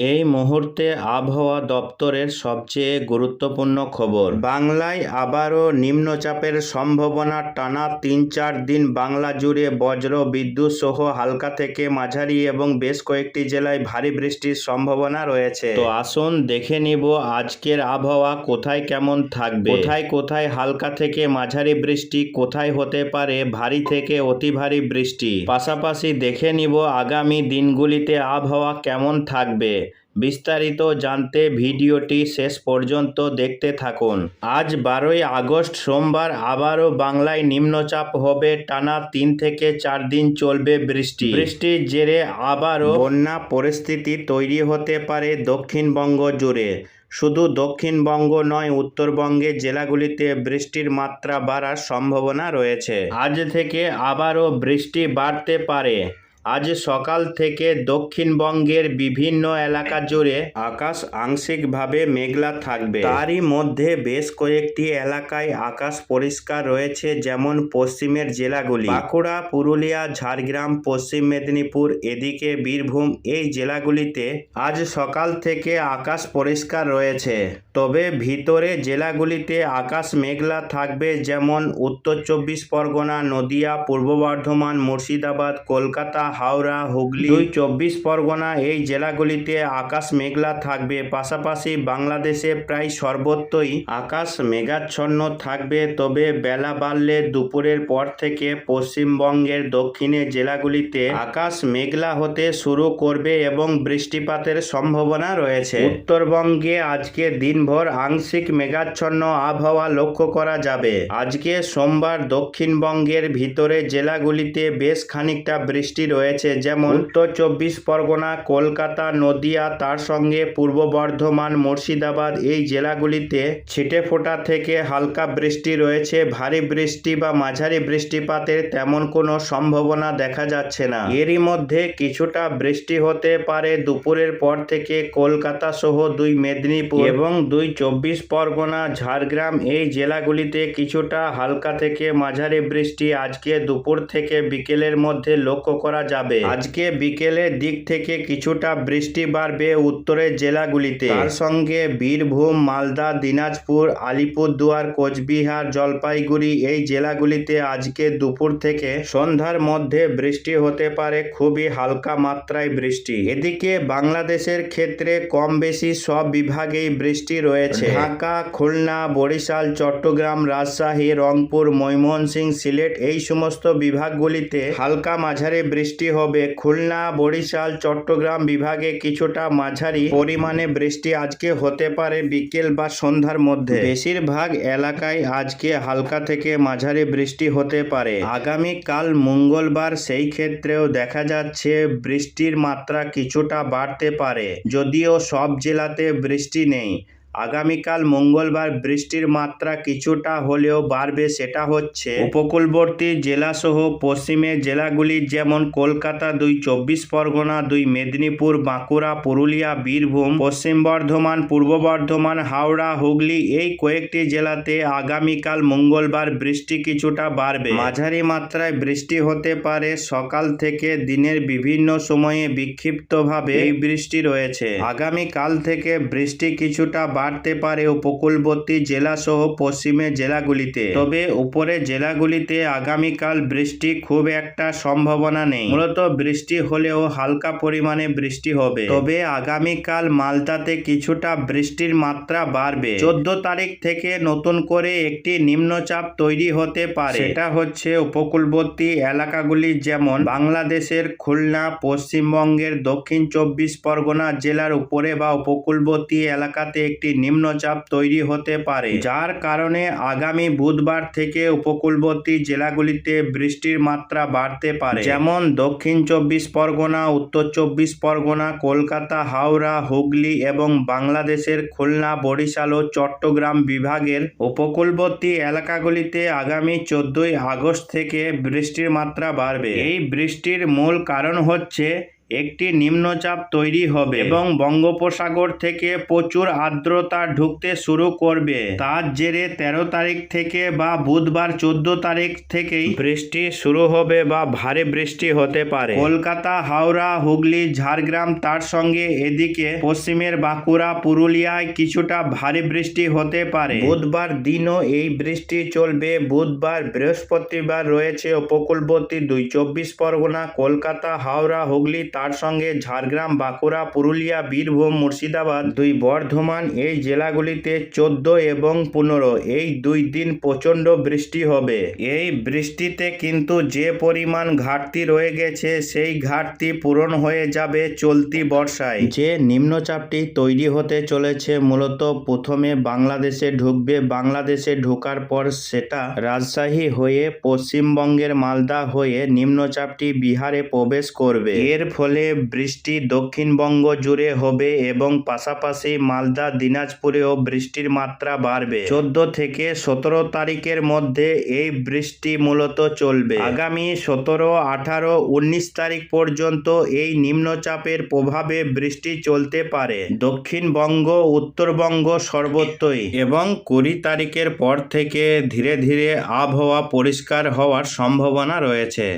এই মুহূর্তে আবহাওয়া দপ্তরের সবচেয়ে গুরুত্বপূর্ণ খবর। বাংলায় আবারও নিম্নচাপের সম্ভাবনা টানা তিন চার দিন বাংলা জুড়ে বজ্র, বিদ্যুৎ সহ হালকা থেকে মাঝারি এবং বেশ কয়েকটি জেলায় ভারী বৃষ্টির সম্ভাবনা রয়েছে। তো আসুন দেখে নিব আজকের আবহাওয়া কোথায় কেমন থাকবে। কোথায় কোথায় হালকা থেকে মাঝারি বৃষ্টি, কোথায় হতে পারে ভারী থেকে অতি ভারী বৃষ্টি। পাশাপাশি দেখে নিব আগামী দিনগুলিতে আবহাওয়া কেমন থাকবে। বিস্তারিত জানতে ভিডিওটি শেষ পর্যন্ত দেখতে থাকুন। আজ বারোই আগস্ট সোমবার আবারও বাংলায় নিম্নচাপ হবে। টানা তিন থেকে চার দিন চলবে বৃষ্টি। বৃষ্টির জেরে আবারও বন্যা পরিস্থিতি তৈরি হতে পারে দক্ষিণবঙ্গ জুড়ে। শুধু দক্ষিণবঙ্গ নয়, উত্তরবঙ্গে জেলাগুলিতে বৃষ্টির মাত্রা বাড়ার সম্ভাবনা রয়েছে। আজ থেকে আবারও বৃষ্টি বাড়তে পারে। আজ সকাল থেকে দক্ষিণবঙ্গের বিভিন্ন এলাকা জুড়ে আকাশ আংশিকভাবে মেঘলা থাকবে। তারই মধ্যে বেশ কয়েকটি এলাকায় আকাশ পরিষ্কার রয়েছে, যেমন পশ্চিমের জেলাগুলি। বাঁকুড়া, পুরুলিয়া, ঝাড়গ্রাম, পশ্চিম মেদিনীপুর, এদিকে বীরভূম, এই জেলাগুলিতে আজ সকাল থেকে আকাশ পরিষ্কার রয়েছে। তবে ভিতরে জেলাগুলিতে আকাশ মেঘলা থাকবে, যেমন উত্তর চব্বিশ পরগনা, নদিয়া, পূর্ব বর্ধমান, মুর্শিদাবাদ, কলকাতা হাওড়া, হুগলি দুই চব্বিশ পরগনা এই জেলাগুলিতে আকাশ মেঘলা থাকবে। পাশাপাশি বাংলাদেশে প্রায় সর্বত্রই আকাশ মেঘাচ্ছন্ন থাকবে। তবে বেলা বাড়লে দুপুরের পর থেকে পশ্চিমবঙ্গের দক্ষিণে জেলাগুলিতে আকাশ মেঘলা হতে শুরু করবে এবং বৃষ্টিপাতের সম্ভাবনা রয়েছে। উত্তরবঙ্গে আজকে দিনভর আংশিক মেঘাচ্ছন্ন আবহাওয়া লক্ষ্য করা যাবে। আজকে সোমবার দক্ষিণবঙ্গের ভিতরে জেলাগুলিতে বেশ খানিকটা বৃষ্টি রয়েছে যেমন উত্তর চব্বিশ পরগনা, কলকাতা, নদিয়া, তার সঙ্গে পূর্ব বর্ধমান, মুর্শিদাবাদ, এই জেলাগুলিতে ছিটে ফোটা থেকে হালকা বৃষ্টি রয়েছে। ভারী বৃষ্টি বা মাঝারি বৃষ্টিপাতের তেমন কোনো সম্ভাবনা দেখা যাচ্ছে না। এরই মধ্যে কিছুটা বৃষ্টি হতে পারে দুপুরের পর থেকে কলকাতা সহ দুই মেদিনীপুর এবং দুই চব্বিশ পরগনা, ঝাড়গ্রাম, এই জেলাগুলিতে কিছুটা হালকা থেকে মাঝারি বৃষ্টি আজকে দুপুর থেকে বিকেলের মধ্যে লক্ষ্য করা যাবে। আজকে বিকেলের দিক থেকে কিছুটা বৃষ্টি বাড়বে উত্তরের জেলাগুলিতে। তার সঙ্গে বীরভূম মালদা দিনাজপুর আলিপুরদুয়ার কোচবিহার জলপাইগুড়ি এই জেলাগুলিতে আজকে দুপুর থেকে সন্ধ্যার মধ্যে বৃষ্টি হতে পারে খুবই হালকা মাত্রায় বৃষ্টি। এদিকে বাংলাদেশের ক্ষেত্রে কম বেশি সব বিভাগেই বৃষ্টি রয়েছে। ঢাকা খুলনা বরিশাল চট্টগ্রাম রাজশাহী রংপুর ময়মনসিংহ সিলেট এই সমস্ত বিভাগগুলিতে হালকা মাঝারি বৃষ্টি হবে। খুলনা, বরিশাল, চট্টগ্রাম বিভাগে কিছুটা মাঝারি পরিমাণে বৃষ্টি আজকে হতে পারে বিকেল বা সন্ধ্যার মধ্যে। বেশিরভাগ এলাকায় আজকে হালকা থেকে মাঝারি বৃষ্টি হতে পারে। আগামী কাল মঙ্গলবার সেই ক্ষেত্রেও দেখা যাচ্ছে বৃষ্টির মাত্রা কিছুটা বাড়তে পারে। যদিও সব জেলাতে বৃষ্টি নেই। আগামীকাল মঙ্গলবার বৃষ্টির মাত্রা কিছুটা হলেও বাড়বে সেটা হচ্ছে উপকূলবর্তী জেলাসহ পশ্চিমের জেলাগুলি যেমন কলকাতা দুই চব্বিশ পরগনা, দুই মেদিনীপুর, বাঁকুড়া, পুরুলিয়া, বীরভূম, পশ্চিম বর্ধমান, পূর্ব বর্ধমান, হাওড়া, হুগলি এই কয়েকটি জেলাতে আগামীকাল মঙ্গলবার বৃষ্টি কিছুটা বাড়বে। মাঝারি মাত্রায় বৃষ্টি হতে পারে সকাল থেকে দিনের বিভিন্ন সময়ে বিক্ষিপ্তভাবে এই বৃষ্টি রয়েছে। আগামীকাল থেকে বৃষ্টি কিছুটা বাড়তে পারে উপকূলবর্তী জেলাসহ পশ্চিমের জেলাগুলিতে। তবে উপরের জেলাগুলিতে আগামীকাল বৃষ্টি খুব একটা সম্ভাবনা নেই। মূলত বৃষ্টি হলেও হালকা পরিমাণে বৃষ্টি হবে। তবে আগামীকাল মালদাতে কিছুটা বৃষ্টির মাত্রা বাড়বে। চোদ্দ তারিখ থেকে নতুন করে একটি নিম্নচাপ তৈরি হতে পারে। সেটা হচ্ছে উপকূলবর্তী এলাকাগুলি যেমন বাংলাদেশের খুলনা, পশ্চিমবঙ্গের দক্ষিণ চব্বিশ পরগনা জেলার উপরে বা উপকূলবর্তী এলাকাতে একটি নিম্নচাপ তৈরি হতে পারে, যার কারণে আগামী বুধবার থেকে উপকূলবর্তী জেলাগুলিতে বৃষ্টির মাত্রা বাড়তে পারে, যেমন দক্ষিণ চব্বিশ পরগনা, উত্তর চব্বিশ পরগনা, কলকাতা, হাওড়া, হুগলি এবং বাংলাদেশের খুলনা, বরিশাল ও চট্টগ্রাম বিভাগের উপকূলবর্তী এলাকাগুলিতে আগামী চোদ্দই আগস্ট থেকে বৃষ্টির মাত্রা বাড়বে। এই বৃষ্টির মূল কারণ হচ্ছে একটি নিম্নচাপ তৈরি হবে এবং বঙ্গোপসাগর থেকে প্রচুর আর্দ্রতা ঢুকতে শুরু করবে। তার জেরে তেরো তারিখ থেকে বা বুধবার চোদ্দ তারিখ থেকেই বৃষ্টি শুরু হবে বা ভারী বৃষ্টি হতে পারে। কলকাতা, হাওড়া, হুগলি, ঝাড়গ্রাম তার সঙ্গে এদিকে পশ্চিমের বাঁকুড়া, পুরুলিয়ায় কিছুটা ভারী বৃষ্টি হতে পারে। বুধবার দিনও এই বৃষ্টি চলবে। বুধবার বৃহস্পতিবার রয়েছে উপকূলবর্তী দুই চব্বিশ পরগনা, কলকাতা, হাওড়া, হুগলি তার সঙ্গে ঝাড়গ্রাম, বাঁকুড়া, পুরুলিয়া, বীরভূম, মুর্শিদাবাদ দুই বর্ধমান এই জেলাগুলিতে চোদ্দ এবং পনেরো। এই দুই দিন প্রচণ্ড বৃষ্টি হবে। এই বৃষ্টিতে কিন্তু যে পরিমাণ ঘাটতি রয়ে গেছে, সেই ঘাটতি পূরণ হয়ে যাবে চলতি বর্ষায়। যে নিম্নচাপটি তৈরি হতে চলেছে, মূলত প্রথমে বাংলাদেশে ঢুকবে। বাংলাদেশে ঢোকার পর সেটা রাজশাহী হয়ে পশ্চিমবঙ্গের মালদা হয়ে নিম্নচাপটি বিহারে প্রবেশ করবে। এর ফলে বৃষ্টি দক্ষিণবঙ্গ জুড়ে হবে এবং পাশাপাশি মালদা, দিনাজপুরেও বৃষ্টির মাত্রা বাড়বে। চোদ্দ থেকে সতেরো তারিখের মধ্যে এই বৃষ্টি মূলত চলবে। আগামী সতেরো, আঠারো, উনিশ তারিখ পর্যন্ত এই নিম্নচাপের প্রভাবে বৃষ্টি চলতে পারে। দক্ষিণবঙ্গ, উত্তরবঙ্গ সর্বত্রই এবং কুড়ি তারিখের পর থেকে ধীরে ধীরে আবহাওয়া পরিষ্কার হওয়ার সম্ভাবনা রয়েছে।